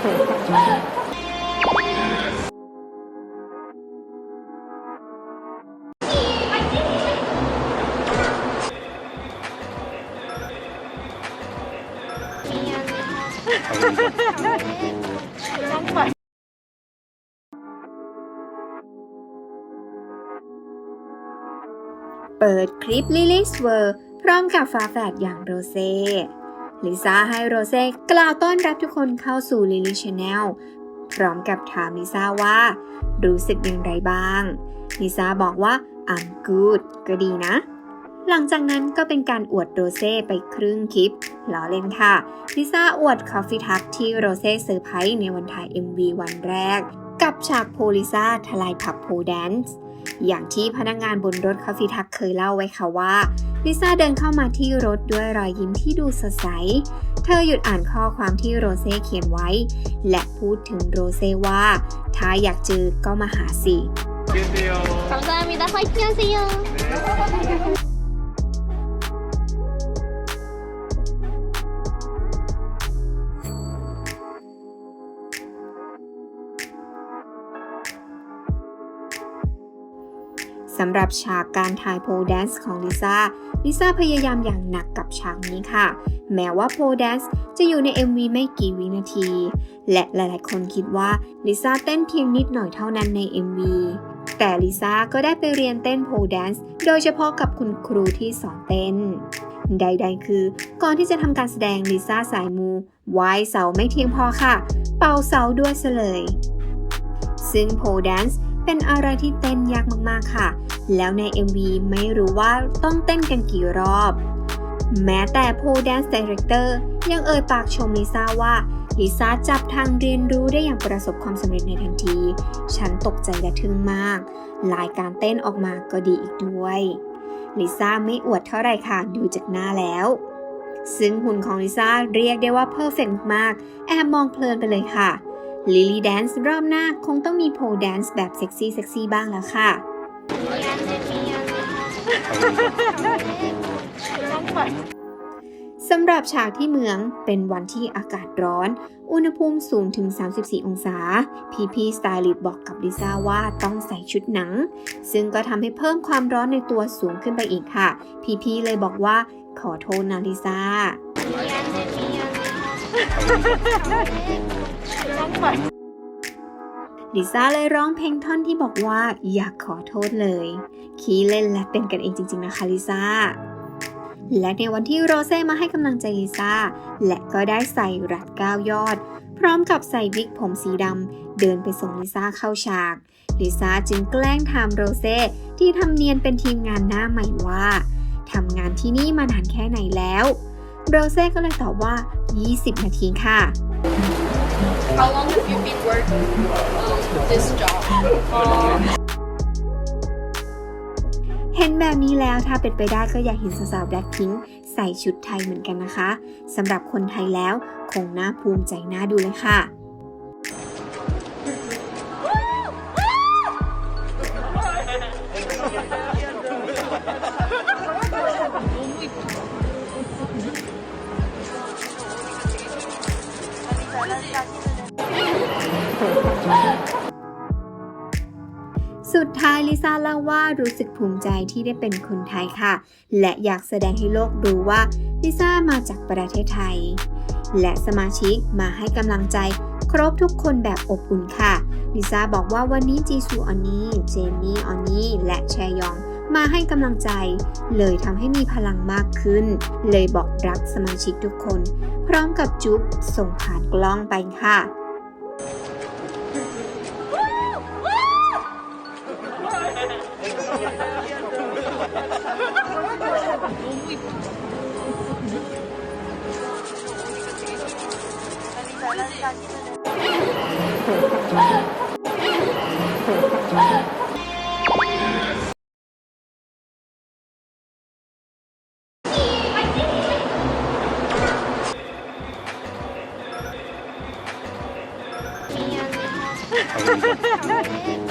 เปิดคลิป Lily's World พร้อมกับฝาแฝดอย่างโรเซ่ ลิซ่าให้โรเซ่กล่าวต้อนรับทุกคนเข้าสู่ Lily Channel พร้อมกับถามลิซ่าว่า รู้สึกอย่างไรบ้าง ลิซ่าบอกว่า I'm good ก็ดีนะ หลังจากนั้นก็เป็นการอวดโรเซ่ไปครึ่งคลิปล้อเล่นค่ะ ลิซ่าอวดคอฟฟี่ทักที่โรเซ่เซอร์ไพรส์ในวันถ่าย MV วันแรก กับฉากโพลิซ่าทลายผับโพแดนซ์อย่างที่พนักงานบนรถคาฟิทักเคยเล่าไว้ค่ะว่า ลิซ่าเดินเข้ามาที่รถด้วยรอยยิ้มที่ดูสดใส เธอหยุดอ่านข้อความที่โรเซ่เขียนไว้ และพูดถึงโรเซ่ว่า ถ้าอยากเจอก็มาหาสิ 감사합니다. 화이팅 하세요. สำหรับฉากการถ่ายโพแดนซ์ของลิซ่า ลิซ่าพยายามอย่างหนักกับฉากนี้ค่ะ แม้ว่าโพแดนซ์จะอยู่ใน MV ไม่กี่วินาที และหลายๆ คนคิดว่าลิซ่าเต้นเพียงนิดหน่อยเท่านั้นใน MV แต่ลิซ่าก็ได้ไปเรียนเต้นโพแดนซ์โดยเฉพาะกับคุณครูที่สอนเต้น ใดๆ คือ ก่อนที่จะทำการแสดงลิซ่าสายมูไหว้เสาไม่เพียงพอค่ะ เป่าเสาด้วยเลย ซึ่งโพแดนซ์ เป็นอะไรที่เต้นยากมากๆค่ะ แล้วใน MV ไม่รู้ว่าต้องเต้นกันกี่รอบ แม้แต่โพลแดนซ์ดีเรคเตอร์ยังเอ่ยปากชมลิซ่าว่าลิซ่าจับทางเรียนรู้ได้อย่างประสบความสำเร็จในทันที ฉันตกใจและทึ่งมาก ลายการเต้นออกมาก็ดีอีกด้วยลิซ่าไม่อวดเท่าไรค่ะ ดูจากหน้าแล้ว ซึ่งหุ่นของลิซ่าเรียกได้ว่าเพอร์เฟกมาก แอบมองเพลินไปเลยค่ะ ลิลี่แดนซ์รอบหน้าคงต้องมีโพลแดนซ์แบบเซ็กซี่เซ็กซี่บ้างแล้วค่ะ สำหรับฉากที่เมืองเป็นวันที่อากาศร้อน อุณหภูมิสูงถึง 34 องศา พีพีสไตลิสบอกกับลิซ่าว่าต้องใส่ชุดหนัง ซึ่งก็ทำให้เพิ่มความร้อนในตัวสูงขึ้นไปอีกค่ะ พีพีเลยบอกว่าขอโทษนะลิซ่า ลิซ่าเลยร้องเพลงท่อนที่บอกว่าอยากขอโทษเลยคีเล่นและเป็นกันเองจริง ๆ นะคะลิซ่า และในวันที่โรเซ่มาให้กำลังใจลิซ่า และก็ได้ใส่รัดก้าวยอด พร้อมกับใส่วิกผมสีดำเดินไปส่งลิซ่าเข้าฉาก ลิซ่าจึงแกล้งถามโรเซ่ที่ทำเนียนเป็นทีมงานหน้าใหม่ว่าทำงานที่นี่มานานแค่ไหนแล้ว โรเซ่ก็เลยตอบว่า 20 นาทีค่ะ How long have you been working um, this job? Um, เห็นแบบนี้แล้วถ้าเป็นไปได้ก็อยากเห็นสาวๆแบล็คพิงใส่ชุดไทยเหมือนกันนะคะสำหรับคนไทยแล้วคงน่าภูมิใจน่าดูเลยค่ะ สุดท้ายลิซ่าเล่าว่ารู้สึกภูมิใจที่ได้เป็นคนไทยค่ะ และอยากแสดงให้โลกรู้ว่าลิซ่ามาจากประเทศไทย และสมาชิกมาให้กำลังใจ ครบทุกคนแบบอบอุ่นค่ะลิซ่าบอกว่าวันนี้จีซูออนนี่เจนนี่ออนนี่และแชยองมาให้กำลังใจ เลยทำให้มีพลังมากขึ้น เลยบอกรักสมาชิกทุกคน พร้อมกับจุ๊บส่งผ่านกล้องไปค่ะ Ha ha ha ha!